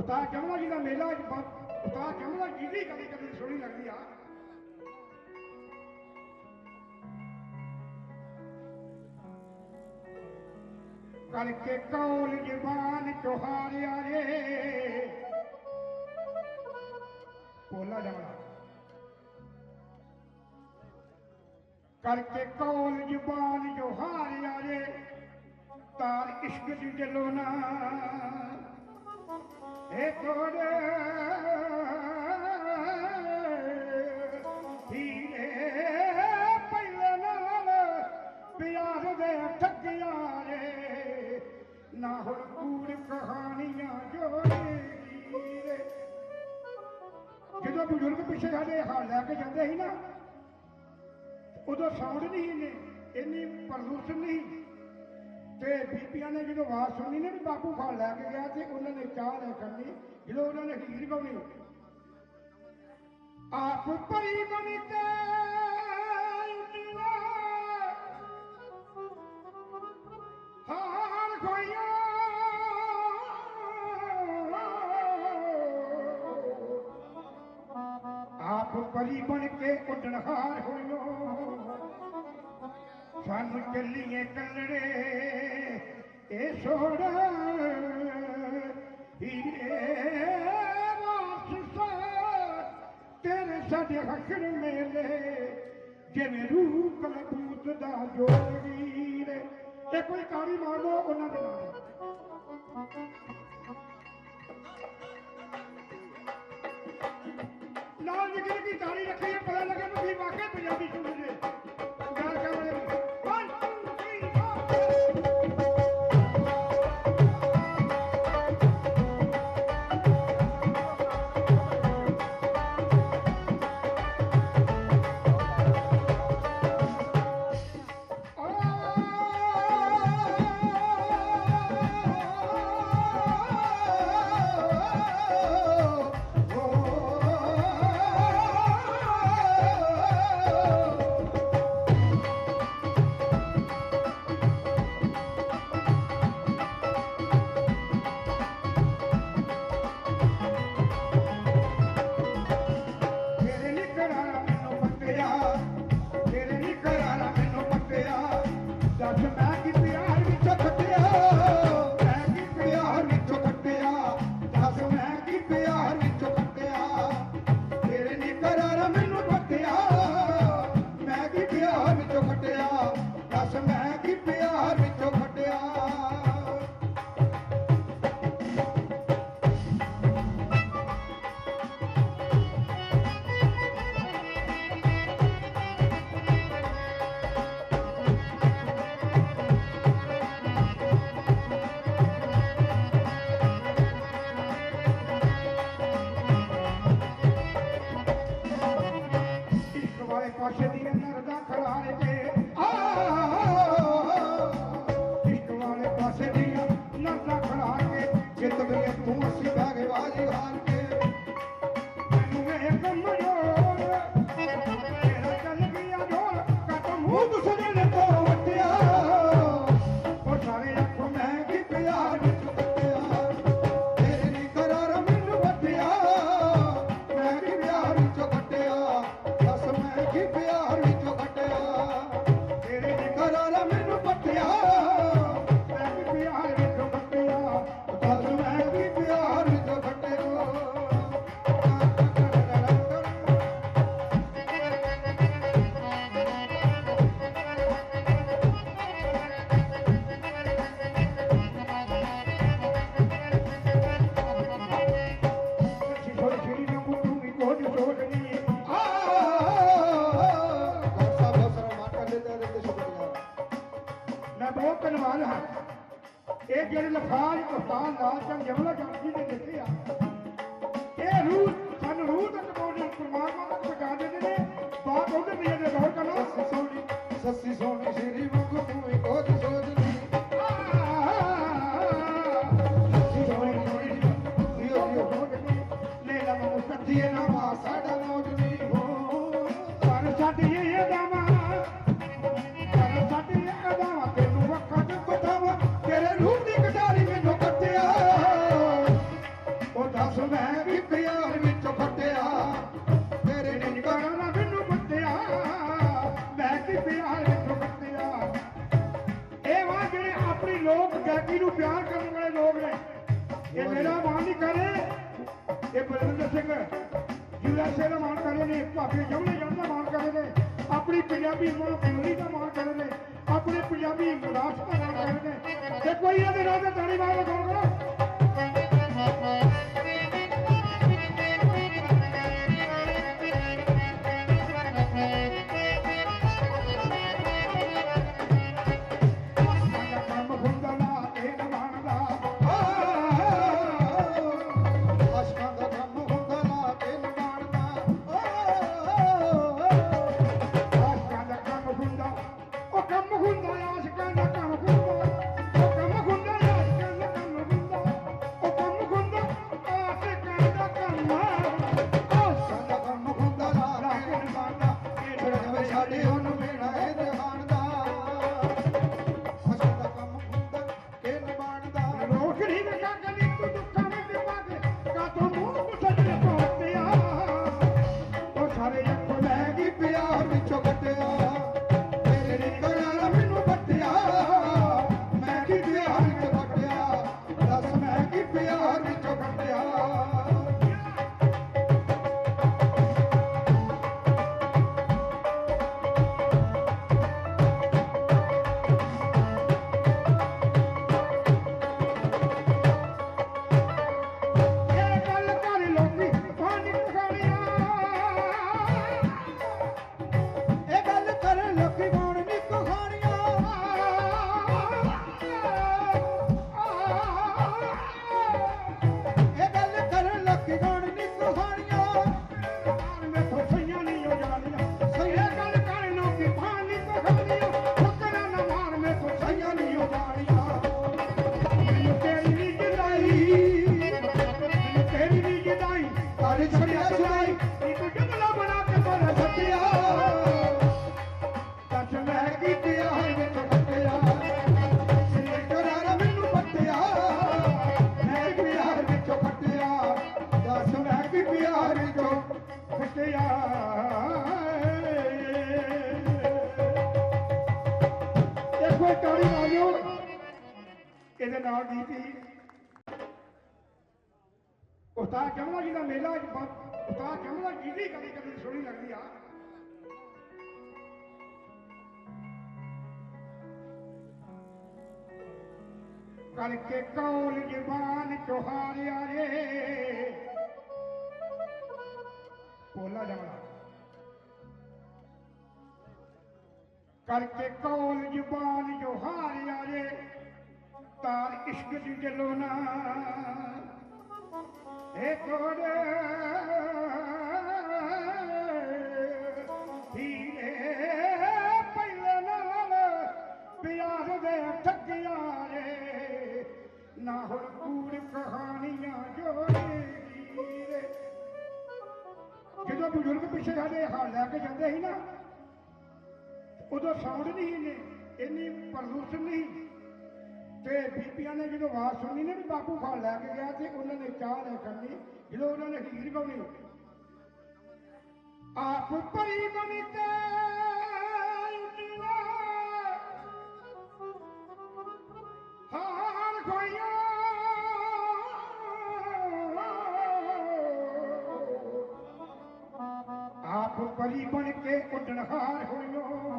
ਉਸਤਾਦ ਕਮਲਾ ਜੀ ਦਾ ਮੇਲਾ ਅੱਜ ਉਸਤਾਦ ਕਮਲਾ ਜੀ ਦੀ ਕਦੇ ਕਦੇ ਸੋਹਣੀ ਲੱਗਦੀ ਆ। ਕਰਕੇ ਕੌਲ ਜ਼ਬਾਨ ਚੋਹਾਰਿਆ ਰੇ। ਬੋਲਾ ਜਾਣਾ ਕਰਕੇ ਕੌਲ ਜ਼ਬਾਨ ਜੋਹਾਰਿਆ ਰੇ। ਤਾਰ ਇਸ਼ਕ ਦੀ ਦਿਲੋਂ ਨਾ ਇਹ ਤੋੜੇ ਹੀਰੇ ਪਹਿਲੇ ਨਾਲ ਪਿਆਰ ਦੇ ਠੱਗਿਆ ਰੇ ਨਾ ਹੁਣ ਕੂੜ ਕਹਾਣੀਆਂ ਜੋੜੇਗੀ ਰੇ ਜਦੋਂ ਬਜ਼ੁਰਗ ਪਿੱਛੇ ਸਾਡੇ ਹਾਲ ਲੈ ਕੇ ਜਾਂਦੇ ਸੀ ਨਾ, ਉਦੋਂ ਸਾਊਂਡ ਨਹੀਂ ਇੰਨੇ, ਇੰਨੀ ਪ੍ਰਦੂਸ਼ਣ ਨਹੀਂ ਤੇ ਬੀਬੀਆਂ ਨੇ ਜਦੋਂ ਆਵਾਜ਼ ਸੁਣੀ ਨਾ ਵੀ ਬਾਪੂ ਫਲ ਲੈ ਕੇ ਗਿਆ ਤੇ ਉਹਨਾਂ ਨੇ ਚਾਹ ਲੈ ਕਰਨੀ ਜਦੋਂ ਉਹਨਾਂ ਨੇ ਹੀਰ ਗਾਉਣੀ ਆਪ ਪਰੀ ਬਣ ਕੇ ਉੱਡੀਆਂ ਹਾਰ ਖੋਈਆਂ ਆਪ ਪਰੀ ਬਣ ਕੇ ਉੱਡਣ ਹਾਰ ਹੋਈਓ ਸਾਨੂੰ ਚੱਲੀਏ ਕੱਲੜੇ ਇਹ ਛੋੜ ਹੀਰੇ ਵਾਪਸ ਤੇਰੇ ਸਾਡੇ ਹੱਕਰ ਮੇਲੇ, ਜਿਵੇਂ ਰੂਹ ਕਲਬੂਤ ਦਾ ਜੋੜੀ ਰੇ ਇਹ ਕੋਈ ਕਾਰੀ ਮਾਰ ਲਓ ਉਹਨਾਂ ਦੇ ਨਾਲ। ਨਾਲ ਜਿਗਰ ਕੀ ਤਾਰੀ ਰੱਖੀ Thank you. ਪਿਆਰ ਕਰਨ ਵਾਲੇ ਲੋਕ ਨੇ। ਇਹ ਮੇਰਾ ਮਾਨ ਨਹੀਂ ਕਰੇ ਇਹ ਬਲਵਿੰਦਰ ਸਿੰਘ ਯੂਐਸਏ ਦਾ ਮਾਨ ਕਰੇ ਨੇ ਭਾਵੇਂ ਜਮਲੇ ਜਨ ਦਾ ਮਾਨ ਕਰੇ ਨੇ। ਆਪਣੀ ਪੰਜਾਬੀ ਮਾਂ ਬੋਲੀ ਦਾ ਮਾਨ ਕਰੇ ਨੇ। ਆਪਣੇ ਪੰਜਾਬੀ ਵਿਰਾਸਤ ਦਾ ਮਾਨ ਕਰੇ ਨੇ। ਦੇਖੋ ਇਹਨਾਂ ਦੇ ਨਾਲ ਤਾੜੀ ਮਾਰ ਲਗਾਓ ਕਰੋ? ਇਹਦੇ ਨਾਲ ਗੀਤੀ ਉਸਤਾਦ ਜਮਲਾ ਜੀ ਦਾ ਮੇਲਾ ਅੱਜ ਬ- ਉਸਤਾਦ ਜਮਲਾ ਜੀ ਦੀ ਕਦੀ ਕਦੀ ਸੋਹਣੀ ਲੱਗਦੀ ਆ। ਕਰਕੇ ਕੌਲ ਜ਼ਬਾਨ ਚੋਹਾਰਿਆ ਰੇ। ਪੋਲਾ ਜਮਲਾ। ਕਰਕੇ ਕੌਲ ਜ਼ੁਬਾਨ ਜੋ ਹਾਰਿਆ ਰੇ। ਤਾਰ ਇਸ਼ਕ ਦੀ ਜਲੋਨਾ ਏ ਕੋੜੇ ਹੀਰੇ ਪਹਿਲੇ ਨਾਲ ਪਿਆਰ ਦੇ ਠੱਗਿਆ ਰੇ ਨਾ ਹੁਣ ਕੂੜ ਕਹਾਣੀਆਂ ਜੋੜੇਗੀ ਰੇ ਜਦੋਂ ਬਜ਼ੁਰਗ ਪਿੱਛੇ ਸਾਡੇ ਹਾਲ ਲੈ ਕੇ ਜਾਂਦੇ ਸੀ ਨਾ, ਉਦੋਂ ਸਾਊਂਡ ਨਹੀਂ ਨੇ ਇੰਨੀ ਪ੍ਰਦੂਸ਼ਣ ਨਹੀਂ ਤੇ ਬੀਬੀਆਂ ਨੇ ਜਦੋਂ ਆਵਾਜ਼ ਸੁਣੀ ਨਾ ਵੀ ਬਾਪੂ ਖਾਲ ਲੈ ਕੇ ਗਿਆ ਤੇ ਉਹਨਾਂ ਨੇ ਚਾਹ ਲੈ ਕਰਨੀ ਜਦੋਂ ਉਹਨਾਂ ਨੇ ਹੀਰ ਗਾਉਣੀ ਆਪ ਪਰੀ ਬਣੀ ਤੇ ਉਜਲਾ ਹਾਰ ਖੋਇਆ ਆਪ ਪਰੀ ਬਣ ਕੇ ਉੱਡਣ ਹਾਰ ਹੋਇਓ